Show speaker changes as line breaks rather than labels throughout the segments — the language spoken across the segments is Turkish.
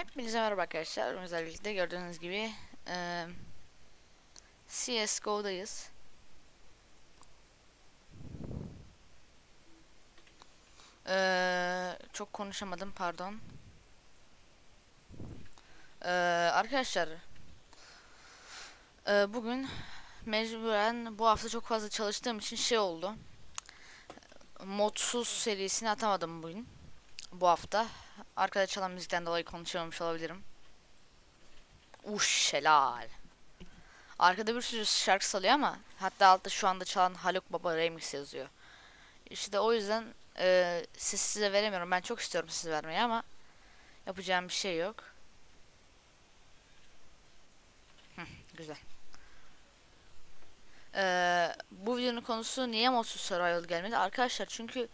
Hepinize merhaba arkadaşlar. Özellikle gördüğünüz gibi eee CSGO'dayız. Eee çok konuşamadım pardon. Eee arkadaşlar eee, bugün mecburen bu hafta çok fazla çalıştığım için şey oldu. Modsuz serisini atamadım bugün. Bu hafta. Arkada çalan müzikten dolayı konuşamamış olabilirim. Uş helal. Arkada bir sürü şarkı salıyor ama hatta altta şu anda çalan Haluk Baba remix yazıyor. İşte o yüzden e, siz size veremiyorum. Ben çok istiyorum size vermeyi ama yapacağım bir şey yok. Hı, güzel. E, bu videonun konusu niye modsuz survival gelmedi? Arkadaşlar çünkü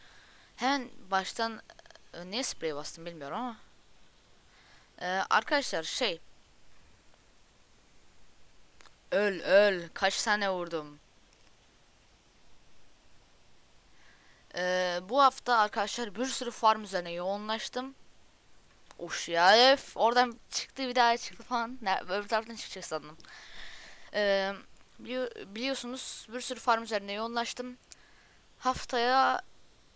hemen baştan e, niye sprey bastım bilmiyorum ama. E, arkadaşlar şey Öl öl. Kaç tane vurdum. Ee, bu hafta arkadaşlar bir sürü farm üzerine yoğunlaştım. Uş ya öf. Oradan çıktı bir daha çıktı falan. Ne, öbür taraftan çıkacak sandım. Ee, bili- biliyorsunuz bir sürü farm üzerine yoğunlaştım. Haftaya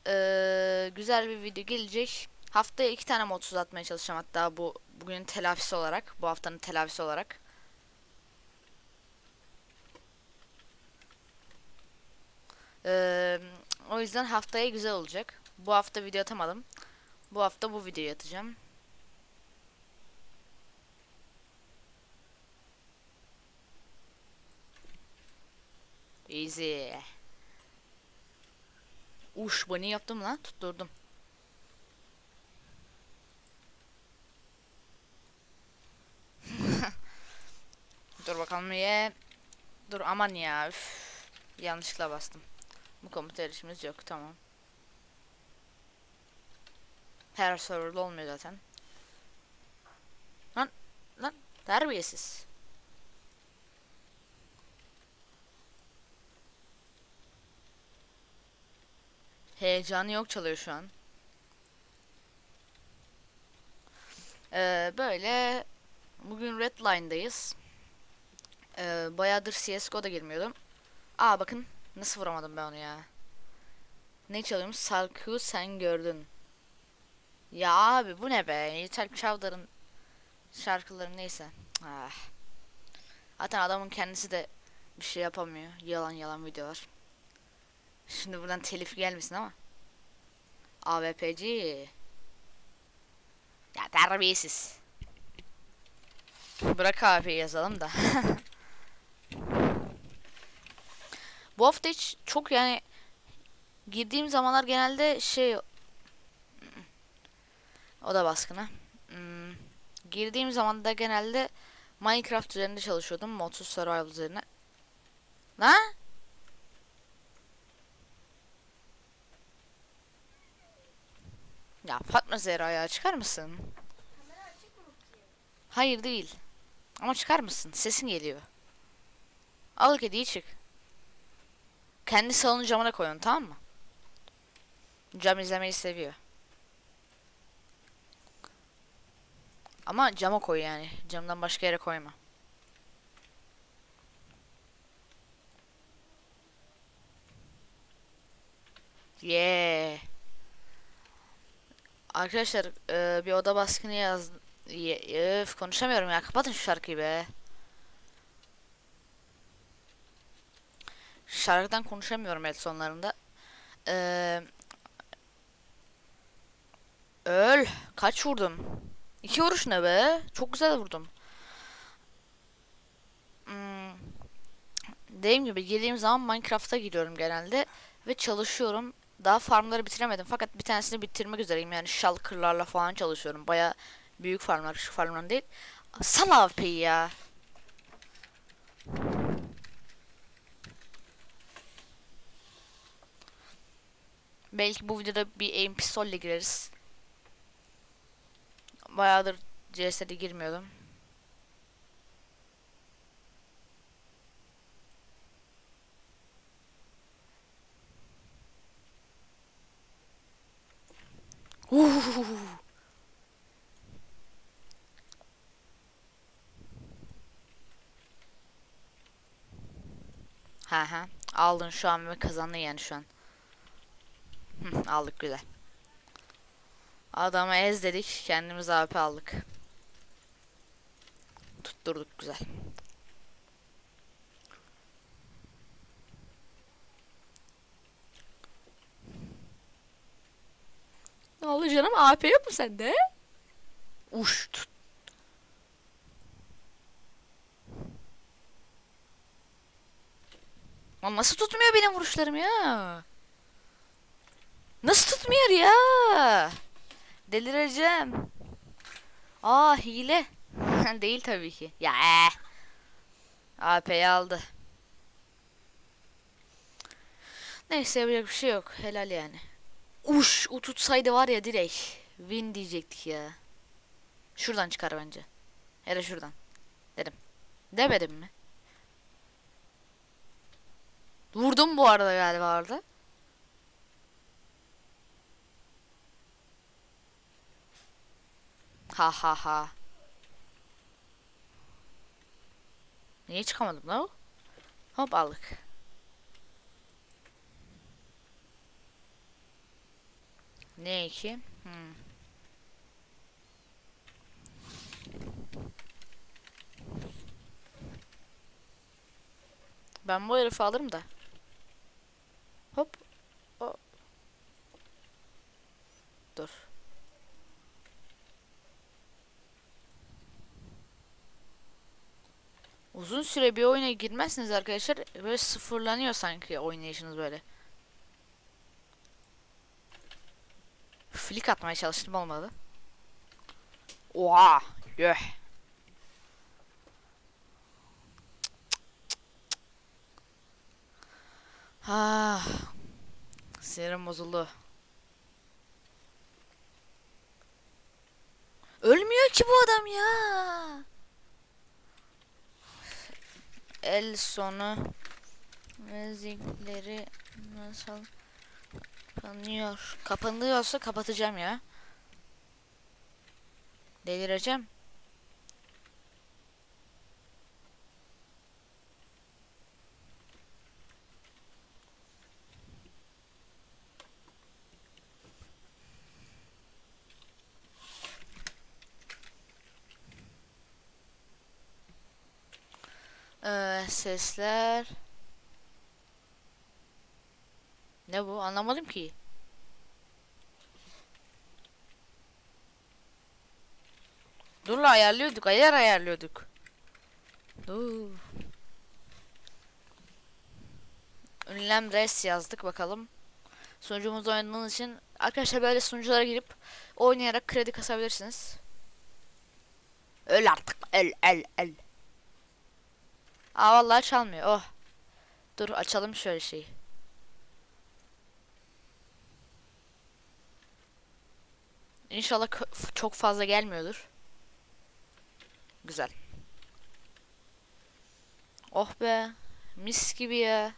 ee, güzel bir video gelecek. Haftaya iki tane modsuz atmaya çalışacağım hatta bu bugünün telafisi olarak. Bu haftanın telafisi olarak. Ee, o yüzden haftaya güzel olacak. Bu hafta video atamadım. Bu hafta bu videoyu atacağım. Easy. Uş bunny yaptım lan tutturdum. Dur bakalım ye. Dur aman ya. Üf. Yanlışlıkla bastım. Bu komuta erişimimiz yok tamam. Her serverda olmuyor zaten. Lan lan terbiyesiz. Heyecanı yok çalıyor şu an. Ee, böyle bugün Redline'dayız. Ee, bayağıdır CSGO'da girmiyordum. Aa bakın nasıl vuramadım ben onu ya. Ne çalıyormuş? Sarkı sen gördün. Ya abi bu ne be? Yeter Çavdar'ın şarkıları neyse. Ah. Zaten adamın kendisi de bir şey yapamıyor. Yalan yalan videolar. Şimdi buradan telif gelmesin ama. AWP'ci. Ya terbiyesiz. Bırak AWP'yi yazalım da. Bu hafta hiç çok yani girdiğim zamanlar genelde şey o da baskına. Hmm, girdiğim zaman da genelde Minecraft üzerinde çalışıyordum. Modsuz survival üzerine. Ne? Ya Fatma Zehra ya çıkar mısın? Hayır değil. Ama çıkar mısın? Sesin geliyor. Al kediyi çık. Kendi salonu camına koyun tamam mı? Cam izlemeyi seviyor. Ama cama koy yani. Camdan başka yere koyma. Yeah. Arkadaşlar e, bir oda baskını yaz. Öf, konuşamıyorum ya. Kapatın şu şarkıyı be. Şarkıdan konuşamıyorum el sonlarında. Ee, öl. Kaç vurdum? İki vuruş ne be? Çok güzel vurdum. Hmm. Dediğim gibi girdiğim zaman Minecraft'a giriyorum genelde. Ve çalışıyorum. Daha farmları bitiremedim. Fakat bir tanesini bitirmek üzereyim. Yani shulker'larla falan çalışıyorum. Baya büyük farmlar. Şu farmlar değil. Sal AWP'yi ya. Belki bu videoda bir aim pistolle gireriz. Bayağıdır CS'de girmiyordum. Uuu. Ha ha. Aldın şu an ve kazandın yani şu an. Aldık güzel. Adama ez dedik. Kendimiz AP aldık. Tutturduk güzel. Oldu canım? AP yok mu sende? Uş. Lan nasıl tutmuyor benim vuruşlarım ya? Nasıl tutmuyor ya? Delireceğim. Aa hile. Değil tabii ki. Ya eh. AP'yi aldı. Neyse yapacak bir şey yok. Helal yani. Uş o tutsaydı var ya direkt. Win diyecektik ya. Şuradan çıkar bence. Da şuradan. Dedim. Demedim mi? Vurdum bu arada galiba orada. Ha ha ha. Niye çıkamadım lan? Hop aldık. Ne ki? Hmm. Ben bu herifi alırım da. Hop. O. Dur. Uzun süre bir oyuna girmezsiniz arkadaşlar. Böyle sıfırlanıyor sanki oynayışınız böyle. Flick atmaya çalıştım olmadı. Oha! Yöh! Ah. Sinirim bozuldu. Ölmüyor ki bu adam ya. El sonu müzikleri nasıl kapanıyor? Kapanıyorsa kapatacağım ya. Delireceğim. Ee, sesler. Ne bu? Anlamadım ki. Dur la ayarlıyorduk. Ayar ayarlıyorduk. Dur. Ünlem res yazdık bakalım. Sunucumuzda oynadığınız için arkadaşlar böyle sunuculara girip oynayarak kredi kasabilirsiniz. Öl artık. El el el. Aa vallahi çalmıyor. Oh. Dur açalım şöyle şeyi. İnşallah çok fazla gelmiyordur. Güzel. Oh be. Mis gibi ya.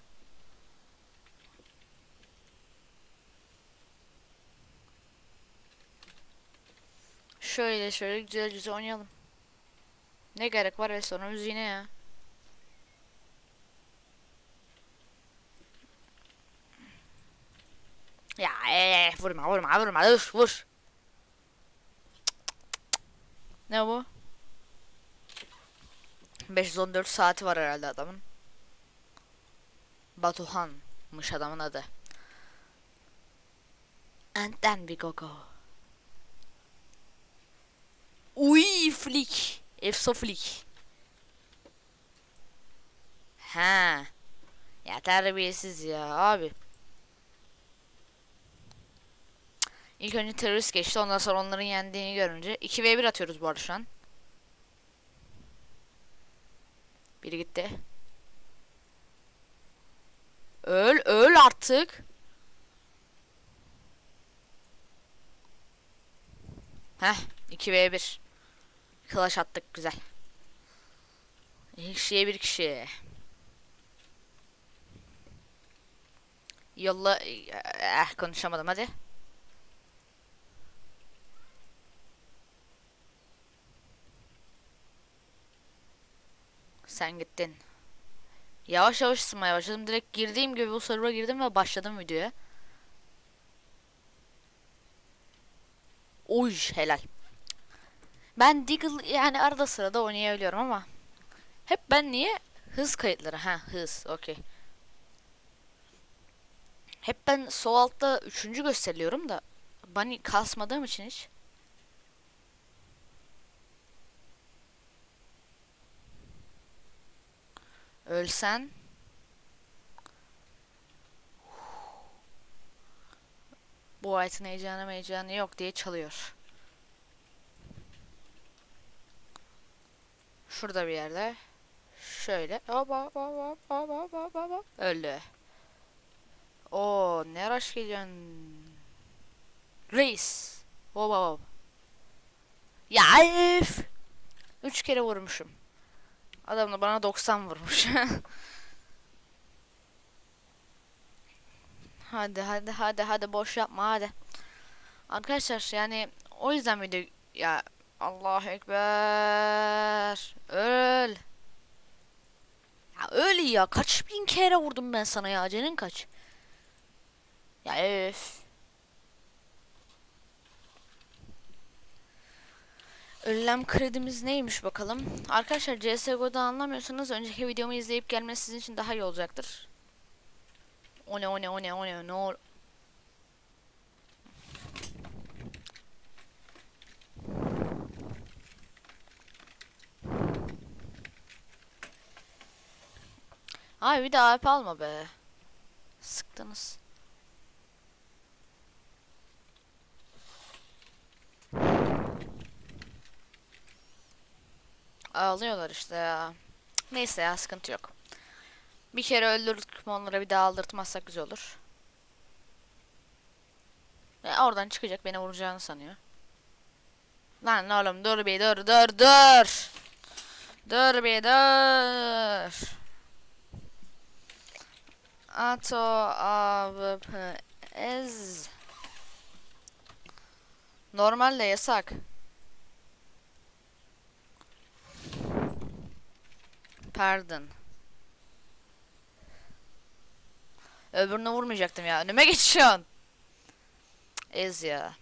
Şöyle şöyle güzel güzel oynayalım. Ne gerek var ve sonra müziğine ya. Ya ee, vurma vurma vurma dur vur. Ne bu? 514 saati var herhalde adamın. Batuhan'mış adamın adı. And then we go go. Uy flick. Efso flick. Ha. Ya terbiyesiz ya abi. İlk önce terörist geçti ondan sonra onların yendiğini görünce 2v1 atıyoruz bu arada şu an. Biri gitti. Öl öl artık. Heh 2v1. Clash attık güzel. İki kişiye bir kişi. Yolla eh konuşamadım hadi. Sen gittin. Yavaş yavaş ısınmaya başladım. Direkt girdiğim gibi bu server'a girdim ve başladım videoya. Oy helal. Ben Deagle yani arada sırada oynayabiliyorum ama hep ben niye hız kayıtları ha hız okey. Hep ben sol altta üçüncü gösteriliyorum da bunny kasmadığım için hiç. Ölsen. Bu White'ın heyecanı heyecanı yok diye çalıyor. Şurada bir yerde. Şöyle. Oba, oba, oba, oba, oba. Öldü. O ne araç geliyorsun? Reis. Oba, oba. Ya. Üç kere vurmuşum. Adam da bana 90 vurmuş. hadi hadi hadi hadi boş yapma hadi. Arkadaşlar yani o yüzden video ya Allah ekber. Öl. Ya öl ya kaç bin kere vurdum ben sana ya canın kaç. Ya öf. Önlem kredimiz neymiş bakalım. Arkadaşlar CSGO'da anlamıyorsanız önceki videomu izleyip gelmesi sizin için daha iyi olacaktır. O ne o ne o ne o ne ne ol- Ay bir de AP alma be. Sıktınız. Ağlıyorlar işte ya. Neyse ya sıkıntı yok. Bir kere öldürdük mü onlara bir daha aldırtmazsak güzel olur. Ya oradan çıkacak beni vuracağını sanıyor. Lan oğlum dur bir dur dur dur. Dur bir dur. Ato AWP ez. Normalde yasak. Pardon. Öbürüne vurmayacaktım ya. Önüme geçiyorsun. Ez ya.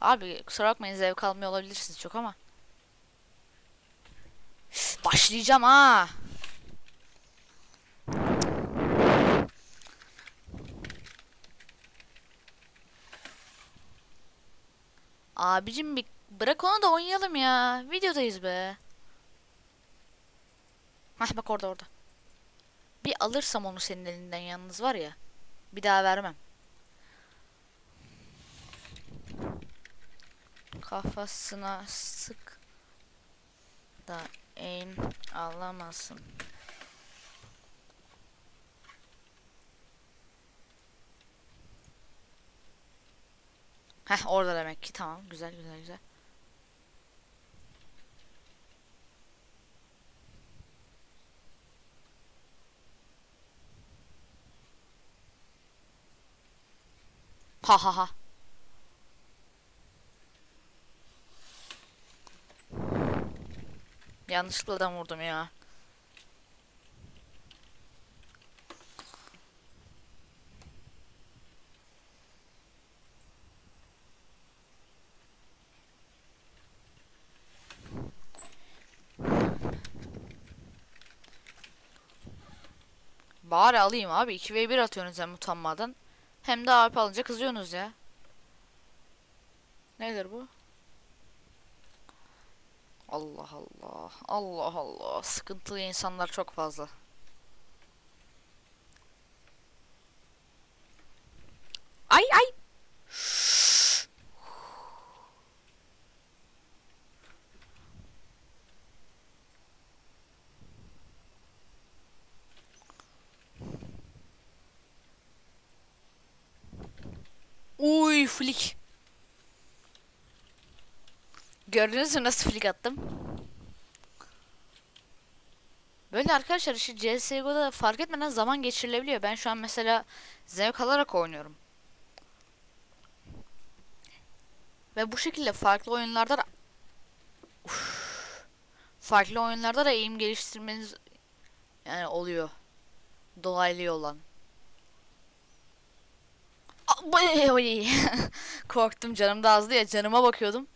Abi kusura bakmayın zevk almıyor olabilirsiniz çok ama. Başlayacağım ha. Abicim bir bırak onu da oynayalım ya. Videodayız be. Hah bak orada orada. Bir alırsam onu senin elinden yalnız var ya. Bir daha vermem. Kafasına sık da aim alamasın. Heh orada demek ki tamam güzel güzel güzel. Ha ha ha. Yanlışlıkla adam vurdum ya. Bari alayım abi. 2v1 atıyorsunuz hem utanmadan. Hem de AP alınca kızıyorsunuz ya. Nedir bu? Allah Allah. Allah Allah. Sıkıntılı insanlar çok fazla. Ay ay. Uy flick. Gördünüz mü nasıl flick attım? Böyle arkadaşlar işte CSGO'da fark etmeden zaman geçirilebiliyor. Ben şu an mesela zevk alarak oynuyorum. Ve bu şekilde farklı oyunlarda da Uf. farklı oyunlarda da eğim geliştirmeniz yani oluyor. Dolaylı olan. Korktum canım da azdı ya canıma bakıyordum.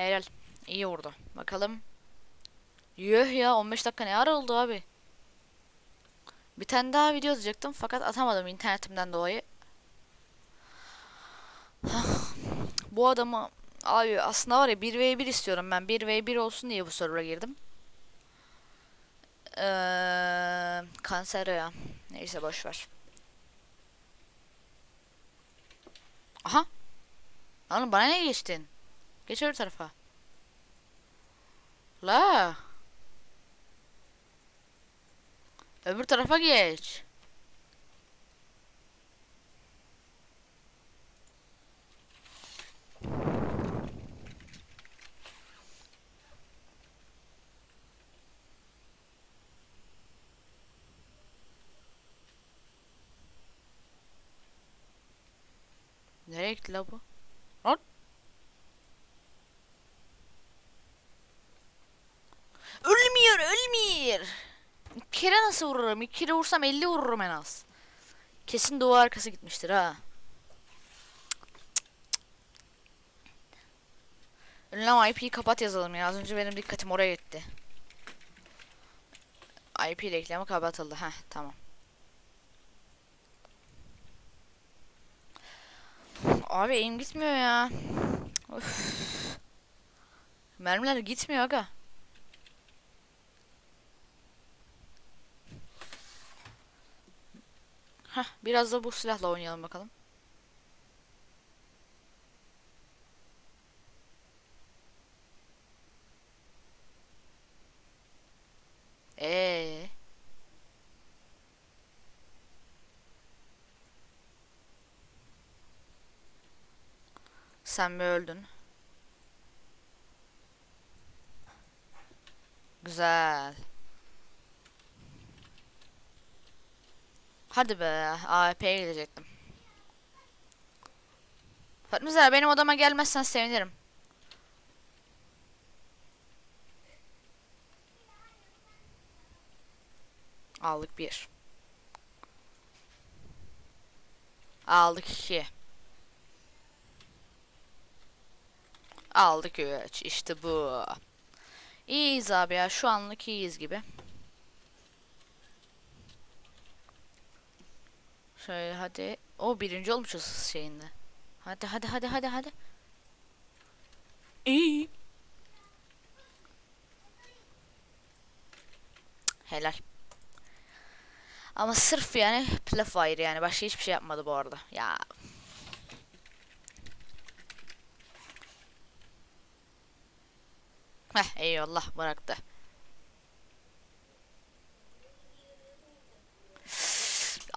Helal. İyi vurdu. Bakalım. Yuh ya 15 dakika ne ara oldu abi. Bir tane daha video atacaktım fakat atamadım internetimden dolayı. Bu adamı abi aslında var ya 1v1 istiyorum ben 1v1 olsun diye bu server'a girdim. Eee kanser ya. Neyse boş ver. Aha. Oğlum bana ne geçtin? Geç öbür tarafa. La. Öbür tarafa geç. Nereye gitti la bu? Ölmüyor, ölmüyor. Kere nasıl vururum? İki kere vursam 50 vururum en az. Kesin duvar arkası gitmiştir ha. Ünlem IP'yi kapat yazalım ya. Az önce benim dikkatim oraya gitti. IP reklamı kapatıldı. Heh tamam. Abi eğim gitmiyor ya. Of. Mermiler gitmiyor aga. Heh, biraz da bu silahla oynayalım bakalım. Ee. Sen mi öldün? Güzel. Hadi be, AWP'ye gidecektim. Fatma Zara benim odama gelmezsen sevinirim. Aldık bir. Aldık iki. Aldık üç. İşte bu. İyiyiz abi ya. Şu anlık iyiyiz gibi. Şöyle hadi. O birinci olmuşuz şeyinde. Hadi hadi hadi hadi hadi. İyi. Helal. Ama sırf yani Playfire yani başka hiçbir şey yapmadı bu arada. Ya Heh eyvallah bıraktı.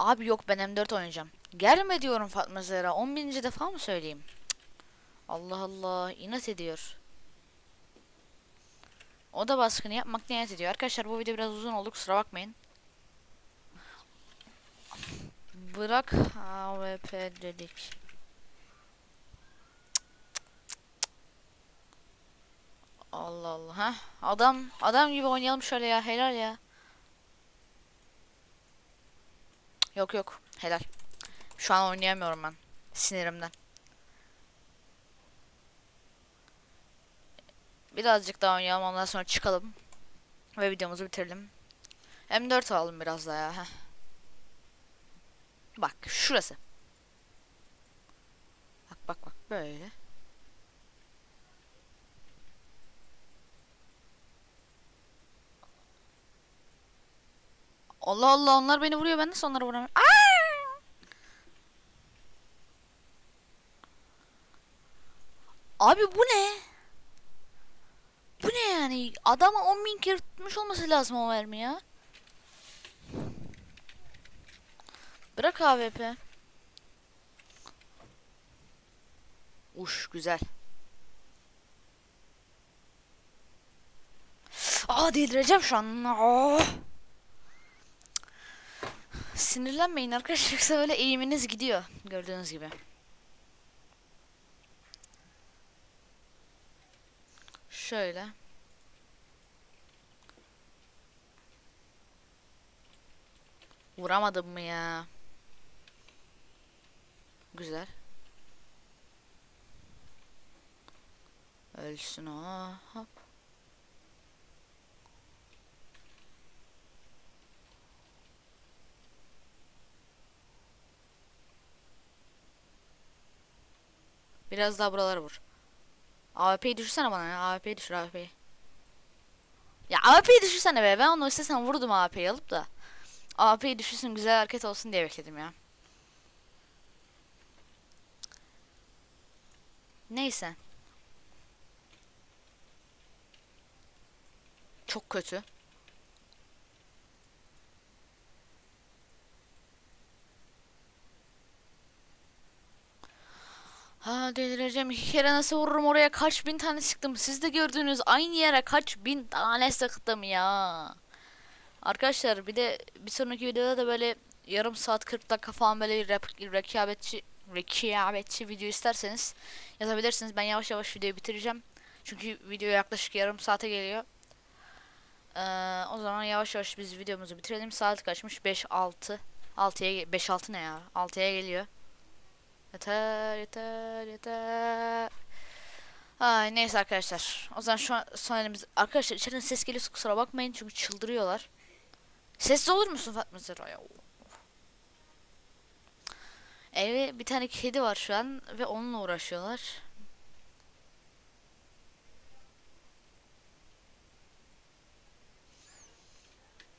Abi yok ben M4 oynayacağım. Gelme diyorum Fatma Zehra. 10 bininci defa mı söyleyeyim? Allah Allah inat ediyor. O da baskını yapmak niyet ediyor. Arkadaşlar bu video biraz uzun oldu kusura bakmayın. Bırak AWP dedik. Allah Allah ha. Adam adam gibi oynayalım şöyle ya helal ya. Yok yok helal. Şu an oynayamıyorum ben sinirimden. Birazcık daha oynayalım ondan sonra çıkalım. Ve videomuzu bitirelim. M4 alalım biraz daha ya. Heh. Bak şurası. Bak bak bak böyle. Allah Allah onlar beni vuruyor ben nasıl onları vuramıyorum? Aa! Abi bu ne? Bu ne yani? Adama 10 bin kere tutmuş olması lazım o mermi ya. Bırak AWP. Uş güzel. Aa delireceğim şu an. Aa. Sinirlenmeyin arkadaşlar yoksa böyle eğiminiz gidiyor gördüğünüz gibi. Şöyle. Vuramadım mı ya? Güzel. Ölsün o. Hop. Biraz daha buralara vur. AWP'yi düşürsene bana ya. AWP'yi düşür AWP'yi. Ya AWP'yi düşürsene be. Ben onu istesem vurdum AWP'yi alıp da. AWP'yi düşürsün güzel hareket olsun diye bekledim ya. Neyse. Çok kötü. Ha delireceğim. İki kere nasıl vururum oraya kaç bin tane sıktım. Siz de gördünüz aynı yere kaç bin tane sıktım ya. Arkadaşlar bir de bir sonraki videoda da böyle yarım saat 40 dakika falan böyle rap, rekabetçi rekabetçi video isterseniz yazabilirsiniz. Ben yavaş yavaş videoyu bitireceğim. Çünkü video yaklaşık yarım saate geliyor. Ee, o zaman yavaş yavaş biz videomuzu bitirelim. Saat kaçmış? 5 6. 6'ya 5 6 ne ya? 6'ya geliyor. Yeter yeter yeter. Ay neyse arkadaşlar. O zaman şu an son elimiz arkadaşlar içeriden ses geliyorsa kusura bakmayın çünkü çıldırıyorlar. Sessiz olur musun Fatma Zera ya? Evde bir tane kedi var şu an ve onunla uğraşıyorlar.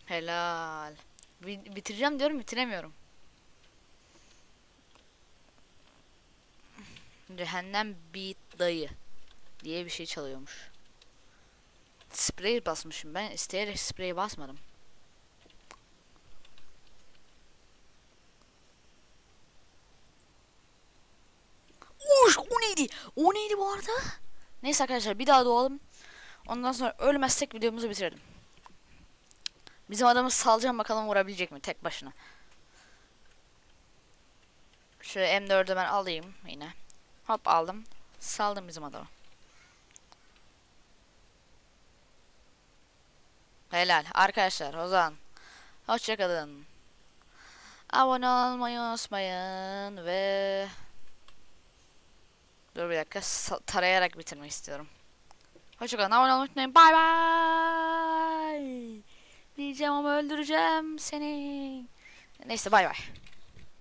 Helal. Bi- bitireceğim diyorum bitiremiyorum. Cehennem Beat dayı diye bir şey çalıyormuş. Sprey basmışım ben isteyerek sprey basmadım. Uş, o neydi? O neydi bu arada? Neyse arkadaşlar bir daha doğalım. Ondan sonra ölmezsek videomuzu bitirelim. Bizim adamı salacağım bakalım vurabilecek mi tek başına. Şöyle M4'ü ben alayım yine. Hop aldım. Saldım bizim adamı. Helal. Arkadaşlar o zaman. Hoşçakalın. Abone olmayı unutmayın ve... Dur bir dakika. Tarayarak bitirmek istiyorum. Hoşçakalın. Abone olmayı unutmayın. Bay bay. Diyeceğim ama öldüreceğim seni. Neyse bay bay.